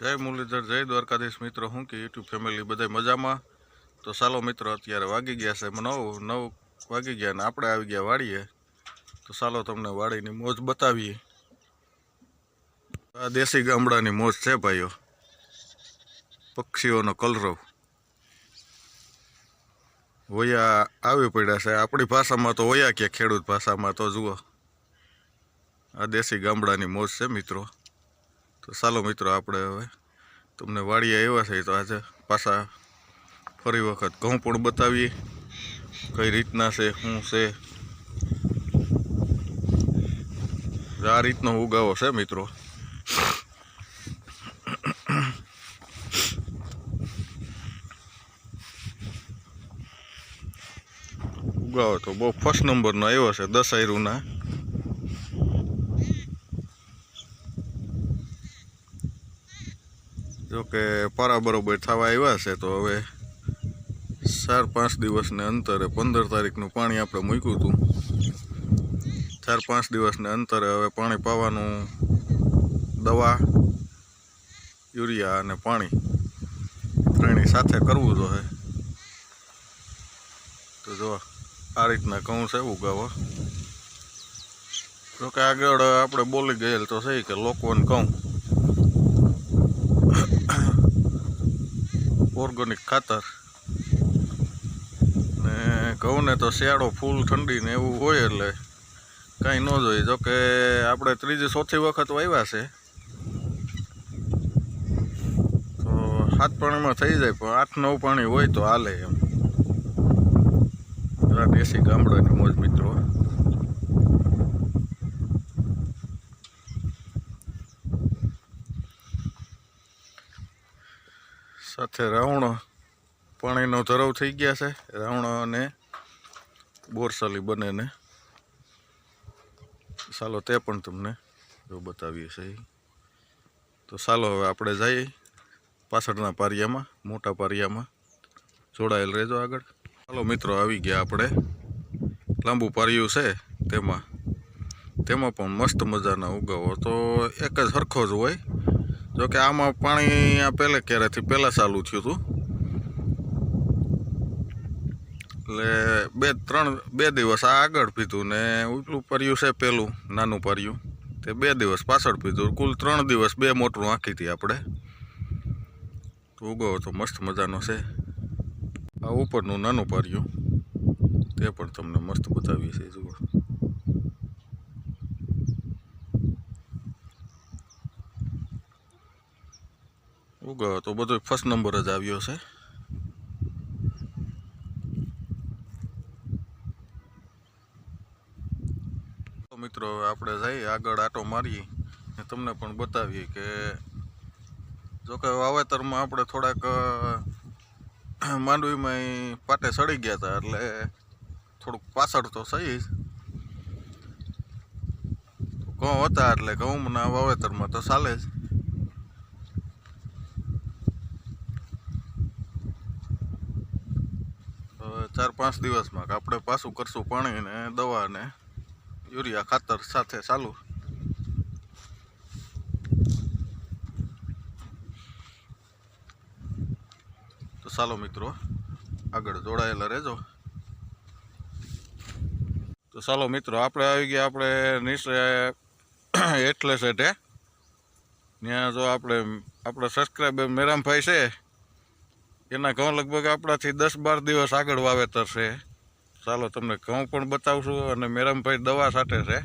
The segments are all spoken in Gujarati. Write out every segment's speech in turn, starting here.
જય મુરલીધર, જય દ્વારકાધીશ. મિત્રો, હું કે યુટ્યુબ ફેમિલી બધા મજામાં? તો ચાલો મિત્રો, અત્યારે વાગી ગયા છે નવ નવ વાગી ગયા ને આપણે આવી ગયા વાડીએ. તો ચાલો તમને વાડીની મોજ બતાવીએ. આ દેશી ગામડાની મોજ છે ભાઈઓ. પક્ષીઓનો કલરવ. વયા આવી પડ્યા છે. આપણી ભાષામાં તો વયા કે ખેડૂત ભાષામાં તો જુઓ. આ દેશી ગામડાની મોજ છે મિત્રો. તો ચાલો મિત્રો આપણે હવે તમને વાડીએ આવ્યા છે તો આજે પાછા ફરી વખત ઘઉં પણ બતાવીએ કઈ રીતના છે, શું છે. આ રીતનો ઉગાવો છે મિત્રો. ઉગાવો તો બહુ ફર્સ્ટ નંબરનો આવ્યો છે દસ આયરુના જો કે પારા બરોબર થવા આવ્યા છે, તો હવે ચાર પાંચ દિવસને અંતરે પંદર તારીખનું પાણી આપણે મૂક્યું હતું. ચાર પાંચ દિવસને અંતરે હવે પાણી પાવાનું દવા, યુરિયા અને પાણી ત્રણેય સાથે કરવું જોઈએ તો જો આ રીતના કહું છે, ઉગાવો. જોકે આગળ આપણે બોલી ગયેલ તો છે કે લોકોને કહું ઓર્ગેનિક ખાતર. ને ઘઉંને તો શિયાળો ફૂલ, ઠંડી ને એવું હોય એટલે કાંઈ ન જોઈએ. જો કે આપણે ત્રીજી, ચોથી વખત વાવ્યા છે. તો સાત પાણીમાં થઈ જાય, પણ આઠ, નવ પાણી હોય તો હાલે એમ. દેશી ગામડાની મોજ મિત્રો. સાથે રાવણો પાણીનો ધરાવ થઈ ગયા છે. રાવણો અને બોરસાલી બંનેને. ચાલો તે પણ તમને જો બતાવીએ છીએ તો ચાલો હવે આપણે જઈએ પાછળના પારિયામાં, મોટા પારિયામાં. જોડાયેલ રહેજો આગળ. ચાલો મિત્રો, આવી ગયા આપણે. લાંબુ પારિયું છે તેમાં. તેમાં પણ મસ્ત મજાના ઉગાવો. તો એક જ સરખો જ હોય. જો કે આમાં પાણી આ પહેલે ક્યારેથી પહેલાં ચાલુ થયું હતું? એટલે બે, ત્રણ, બે દિવસ આ આગળ પીધું ને ઉપલું પર્યું છે પહેલું નાનું પર્યું. તે બે દિવસ પાછળ પીધું. કુલ ત્રણ દિવસ બે મોટરું આંખી હતી આપણે. તો ઉગાવો તો મસ્ત મજાનો છે. આ ઉપરનું નાનું પર્યું. તે પણ તમને મસ્ત બતાવીએ છીએ, જુઓ. ઉગાવો તો બધો ફર્સ્ટ નંબર જ આવ્યો છે. મિત્રો આપણે જઈએ, આગળ આટો મારીએ. ને તમને પણ બતાવીએ કે જોકે વાવેતરમાં આપણે થોડાક માંડવીમાં પાટે સડી ગયા હતા, એટલે થોડુંક પાછળ તો સહી ઘઉં હતા, એટલે ઘઉંના વાવેતરમાં તો ચાલે જ હવે ચાર પાંચ દિવસમાં આપણે પાછું કરશું પાણીને દવાને યુરિયા ખાતર સાથે ચાલુ. તો ચાલો મિત્રો, આગળ જોડાયેલા રહેજો. તો ચાલો મિત્રો, આપણે આવી ગયા આપણે નીચે એટલે સેટે ત્યાં જો આપણે, આપણા સબસ્ક્રાઈબર મેરામભાઈ છે. એના ઘઉં લગભગ આપણાથી દસ બાર દિવસ આગળ વાવેતર છે. ચાલો તમને ઘઉં પણ બતાવશું અને મેરમભાઈ દવા સાથે છે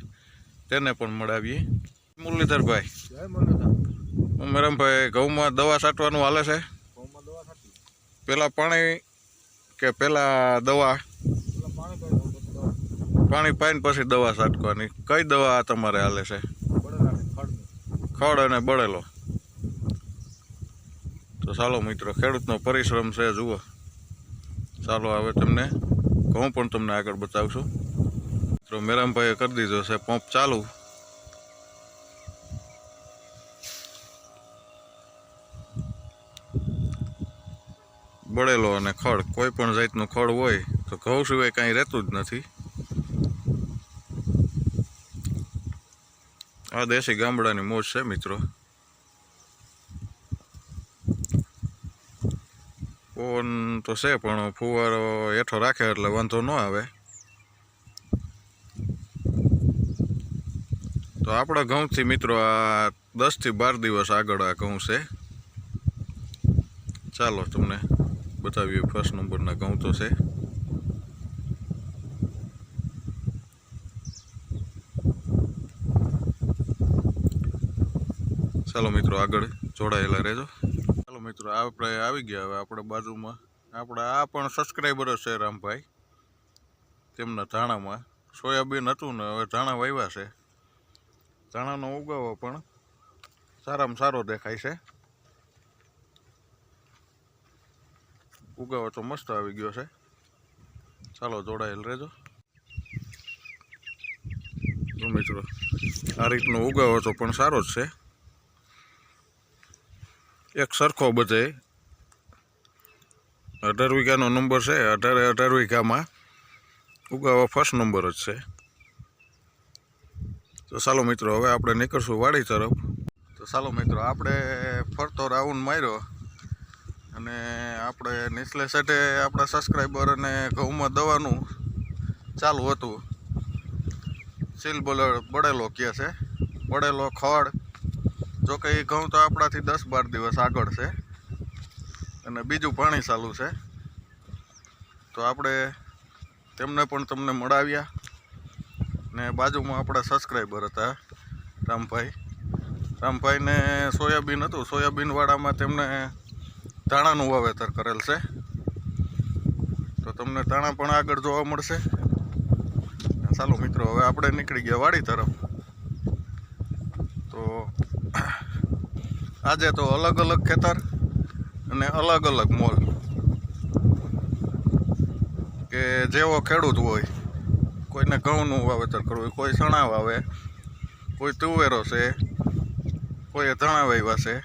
તેને પણ મળાવીએ. મુરલીધરભાઈ. મેરમભાઈ ઘઉંમાં દવા છાંટવાનું હાલે છે? પહેલાં પાણી કે પહેલાં દવા? પાણી પાઈને પછી દવા છાંટવાની કઈ દવા તમારે હાલે છે? ખડ અને બળેલો. તો ચાલો મિત્રો, ખેડૂતનો પરિશ્રમ છે, જુઓ. ચાલો હવે તમને ઘઉં પણ તમને આગળ બતાવશું. મિત્રો મેરામભાઈએ કરી દીધો છે, પંપ ચાલુ. બળેલો અને ખડ, કોઈ પણ જાતનું ખડ હોય, તો ઘઉં સિવાય કાંઈ રહેતું જ નથી. આ દેશી ગામડાની મોજ છે, મિત્રો. પવન તો છે, પણ ફુવારો હેઠો રાખે એટલે વાંધો ન આવે. તો આપણા ઘઉંથી મિત્રો આ દસથી બાર દિવસ આગળ આ ઘઉં છે. ચાલો તમને બતાવીએ ફર્સ્ટ નંબરના ઘઉં તો છે. ચાલો મિત્રો આગળ જોડાયેલા રહેજો. ચાલો મિત્રો, આપણે આવી ગયા હવે આપણે બાજુમાં. આપણે આ પણ સબસ્ક્રાઈબર છે રામભાઈ, તેમના ધાણામાં. સોયાબીન હતું ને હવે ધાણા વાવ્યા છે. ધાણાનો ઉગાવો પણ સારામાં સારો દેખાય છે. ઉગાવો તો મસ્ત આવી ગયો છે. ચાલો જોડાયેલ રહેજો. મિત્રો, આ રીતનો ઉગાવો તો પણ સારો જ છે. એક સરખો બધે. અઢાર વીઘાનો નંબર છે, અઢારે અઢાર વીઘામાં ઉગાવા ફર્સ્ટ નંબર જ છે. તો ચાલો મિત્રો, હવે આપણે નીકળશું વાડી તરફ. તો ચાલો મિત્રો, આપણે ફરતો રાઉન્ડ માર્યો અને આપણે નીચલે સેટે આપણા સબસ્ક્રાઈબર અને ઘઉંમાં દવાનું ચાલુ હતું. સીલ બળ બળેલો કહે છે. બળેલો ખડ જો કે એ ઘઉં તો આપણાથી દસ બાર દિવસ આગળ છે. અને બીજું પાણી ચાલુ છે. તો આપણે તેમને પણ તમને મળાવ્યા. ને બાજુમાં આપણા સબસ્ક્રાઈબર હતા, રામભાઈ. રામભાઈને સોયાબીન હતું. સોયાબીનવાળામાં તેમને ધાણાનું વાવેતર કરેલ છે. તો તમને ધાણા પણ આગળ જોવા મળશે. ચાલો મિત્રો, હવે આપણે નીકળી ગયા વાડી તરફ. તો આજે તો અલગ અલગ ખેતર અને અલગ અલગ મોલ. કે જેવો ખેડૂત હોય, કોઈને ઘઉંનું વાવેતર કરવું હોય, કોઈ ચણા વાવે, કોઈ તુવેરો છે કોઈ ધણા વાવ્યા છે.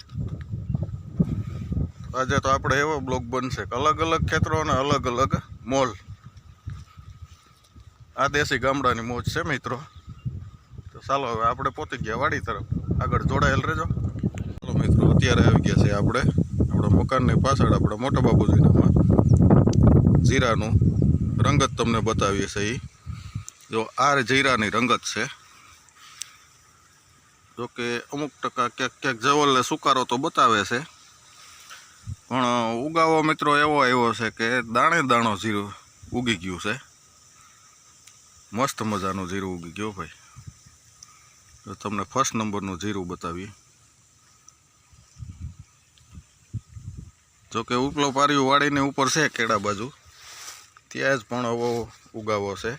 આજે તો આપણે એવો બ્લોગ બનશે કે અલગ અલગ ખેતરો અને અલગ અલગ મોલ. આ દેશી ગામડાની મોજ છે મિત્રો. તો ચાલો હવે આપણે પહોંચી ગયા વાડી તરફ આગળ જોડાયેલ રહેજો. ચાલો મિત્રો અત્યારે આવી ગયા છે આપણે. આપણા મકાનની પાછળ, આપણા મોટા બાબુજીનામાં. જીરાનું રંગત તમને બતાવીએ છીએ. એ જો આ જીરાની રંગત છે. જો કે અમુક ટકા ક્યાંક ક્યાંક જવલને સુકારો તો બતાવે છે. પણ ઉગાવો મિત્રો એવો આવ્યો છે કે દાણે દાણો જીરું ઉગી ગયું છે. મસ્ત મજાનું જીરું ઉગી ગયું ભાઈ. તો તમને ફર્સ્ટ નંબરનું જીરું બતાવીએ. જો કે ઉપલો પારિયું વાડીની ઉપર છે કેળા બાજુ. ત્યાં જ પણ આવો ઉગાવો છે.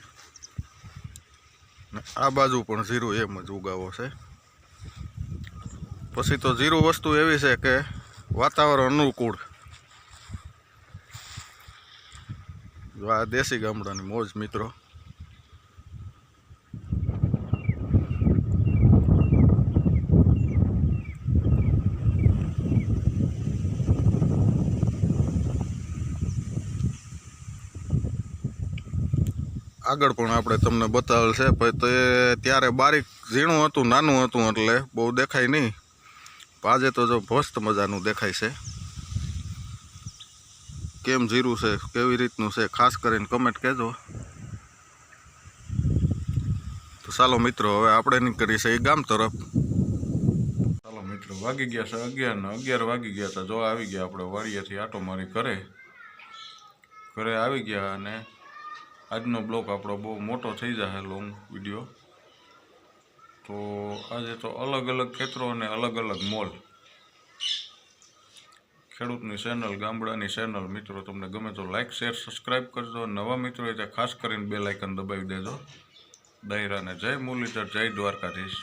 આ બાજુ પણ જીરું એમ જ ઉગાવો છે. પછી તો જીરું વસ્તુ એવી છે કે વાતાવરણ અનુકૂળ. જો આ દેશી ગામડાની મોજ મિત્રો. આગળ પણ આપણે તમને બતાવેલ છે, પણ તે ત્યારે બારીક ઝીણું હતું, નાનું હતું એટલે બહુ દેખાય નહીં. આજે તો જો મસ્ત મજાનું દેખાય છે. કેમ જીરું છે, કેવી રીતનું છે, ખાસ કરીને કમેન્ટ કહેજો. તો ચાલો મિત્રો, હવે આપણે નીકળીએ છીએ ગામ તરફ. ચાલો મિત્રો, વાગી ગયા છે અગિયાર ને અગિયાર વાગી ગયા હતા. જો આવી ગયા આપણે વાડીએથી આટો મારી ઘરે. ઘરે આવી ગયા અને આજનો બ્લોગ આપણો બહુ મોટો થઈ જશે લોંગ વીડિયો તો આજે તો અલગ અલગ ખેતરો અને અલગ અલગ મોલ. ખેડૂતની ચેનલ ગામડાની ચેનલ મિત્રો, તમને ગમે તો લાઇક શેર સબસ્ક્રાઈબ કરજો. નવા મિત્રો હોય ખાસ કરીને બે લાઇકન દબાવી દેજો. દાયરાને જય મુરલીધર, જય દ્વારકાધીશ.